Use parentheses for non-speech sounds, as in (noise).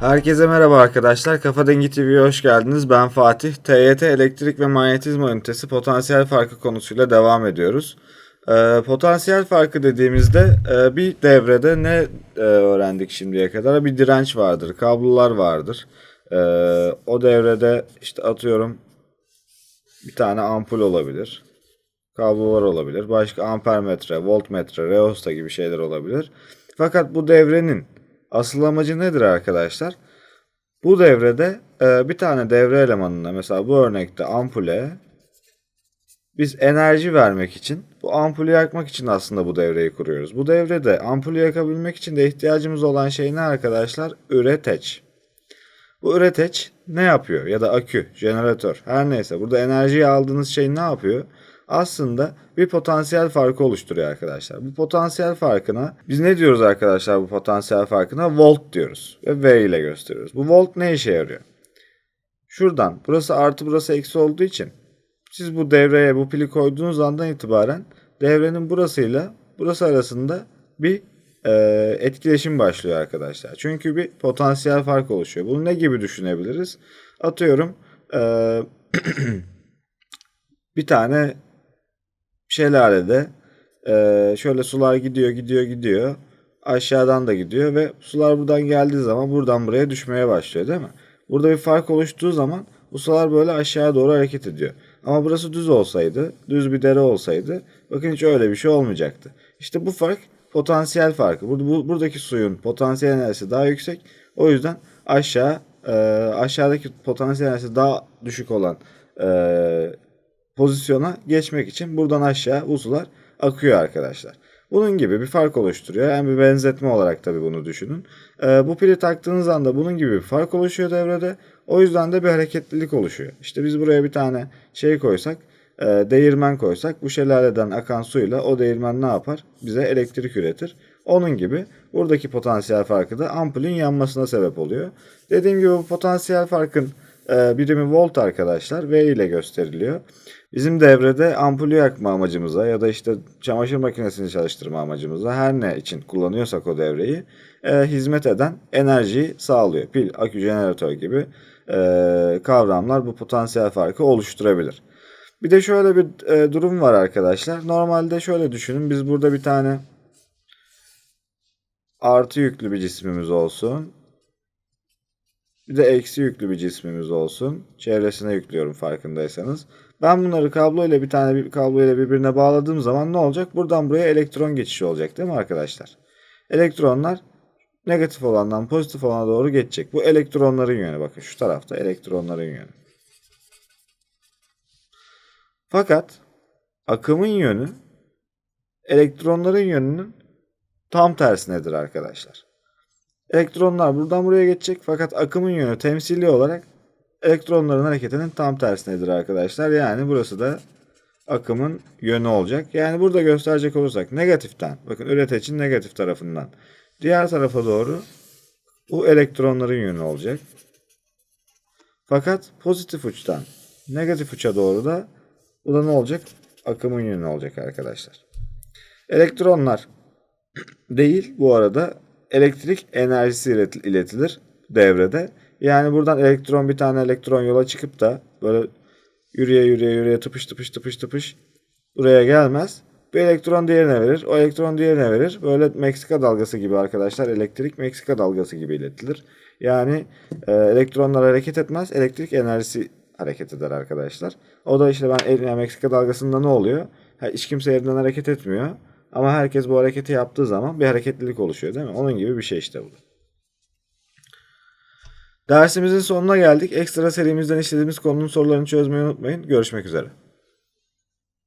Herkese merhaba arkadaşlar. Kafa Dengi TV'ye hoş geldiniz. Ben Fatih. TYT Elektrik ve Manyetizma Ünitesi potansiyel farkı konusuyla devam ediyoruz. Ee, potansiyel farkı dediğimizde e, bir devrede ne e, öğrendik şimdiye kadar? Bir direnç vardır, kablolar vardır. Ee, o devrede işte atıyorum bir tane ampul olabilir. Kablolar olabilir. Başka ampermetre, voltmetre, reosta gibi şeyler olabilir. Fakat bu devrenin asıl amacı nedir arkadaşlar? Bu devrede e, bir tane devre elemanına mesela bu örnekte ampule biz enerji vermek için bu ampulü yakmak için aslında bu devreyi kuruyoruz. Bu devrede ampulü yakabilmek için de ihtiyacımız olan şey ne arkadaşlar? Üreteç. Bu üreteç ne yapıyor? Ya da akü, jeneratör her neyse. Burada enerjiyi aldığınız şey ne yapıyor? Aslında bir potansiyel farkı oluşturuyor arkadaşlar. Bu potansiyel farkına biz ne diyoruz arkadaşlar bu potansiyel farkına? Volt diyoruz ve V ile gösteriyoruz. Bu volt ne işe yarıyor? Şuradan burası artı burası eksi olduğu için siz bu devreye bu pili koyduğunuz andan itibaren devrenin burasıyla burası arasında bir e, etkileşim başlıyor arkadaşlar. Çünkü bir potansiyel fark oluşuyor. Bunu ne gibi düşünebiliriz? Atıyorum e, (clears throat) bir tane şelalede e, şöyle sular gidiyor gidiyor gidiyor aşağıdan da gidiyor ve sular buradan geldiği zaman buradan buraya düşmeye başlıyor değil mi? Burada bir fark oluştuğu zaman bu sular böyle aşağı doğru hareket ediyor. Ama burası düz olsaydı, düz bir dere olsaydı bakın hiç öyle bir şey olmayacaktı. İşte bu fark potansiyel farkı. Burada, bu, buradaki suyun potansiyel enerjisi daha yüksek. O yüzden aşağı e, aşağıdaki potansiyel enerjisi daha düşük olan e, pozisyona geçmek için buradan aşağı bu sular akıyor arkadaşlar. Bunun gibi bir fark oluşturuyor. Yani bir benzetme olarak tabii bunu düşünün. Ee, bu pili taktığınız anda bunun gibi bir fark oluşuyor devrede. O yüzden de bir hareketlilik oluşuyor. İşte biz buraya bir tane şey koysak, e, değirmen koysak bu şelaleden akan suyla o değirmen ne yapar? Bize elektrik üretir. Onun gibi buradaki potansiyel farkı da ampulün yanmasına sebep oluyor. Dediğim gibi bu potansiyel farkın birimi volt arkadaşlar. V ile gösteriliyor. Bizim devrede ampulü yakma amacımıza ya da işte çamaşır makinesini çalıştırma amacımıza her ne için kullanıyorsak o devreyi e, hizmet eden enerjiyi sağlıyor. Pil, akü, jeneratör gibi e, kavramlar bu potansiyel farkı oluşturabilir. Bir de şöyle bir e, durum var arkadaşlar. Normalde şöyle düşünün. Biz burada bir tane artı yüklü bir cismimiz olsun. Bir de eksi yüklü bir cismimiz olsun. Çevresine yüklüyorum farkındaysanız. Ben bunları kablo ile bir tane bir kablo ile birbirine bağladığım zaman ne olacak? Buradan buraya elektron geçişi olacak değil mi arkadaşlar? Elektronlar negatif olandan pozitif olana doğru geçecek. Bu elektronların yönü. Bakın şu tarafta elektronların yönü. Fakat akımın yönü elektronların yönünün tam tersinedir arkadaşlar. Elektronlar buradan buraya geçecek fakat akımın yönü temsili olarak elektronların hareketinin tam tersinedir arkadaşlar. Yani burası da akımın yönü olacak. Yani burada gösterecek olursak negatiften bakın üreticinin negatif tarafından diğer tarafa doğru bu elektronların yönü olacak. Fakat pozitif uçtan negatif uça doğru da bu da ne olacak? Akımın yönü olacak arkadaşlar. Elektronlar (clears throat) değil bu arada elektrik enerjisi iletilir devrede. Yani buradan elektron bir tane elektron yola çıkıp da böyle yürüye yürüye yürüye tıpış tıpış tıpış tıpış buraya gelmez. Bir elektron diğerine verir. O elektron diğerine verir. Böyle Meksika dalgası gibi arkadaşlar. Elektrik Meksika dalgası gibi iletilir. Yani e, elektronlar hareket etmez. Elektrik enerjisi hareket eder arkadaşlar. O da işte ben Meksika dalgasında ne oluyor? Ha, hiç kimse yerinden hareket etmiyor. Ama herkes bu hareketi yaptığı zaman bir hareketlilik oluşuyor değil mi? Onun gibi bir şey işte bu. Dersimizin sonuna geldik. Ekstra serimizden işlediğimiz konunun sorularını çözmeyi unutmayın. Görüşmek üzere.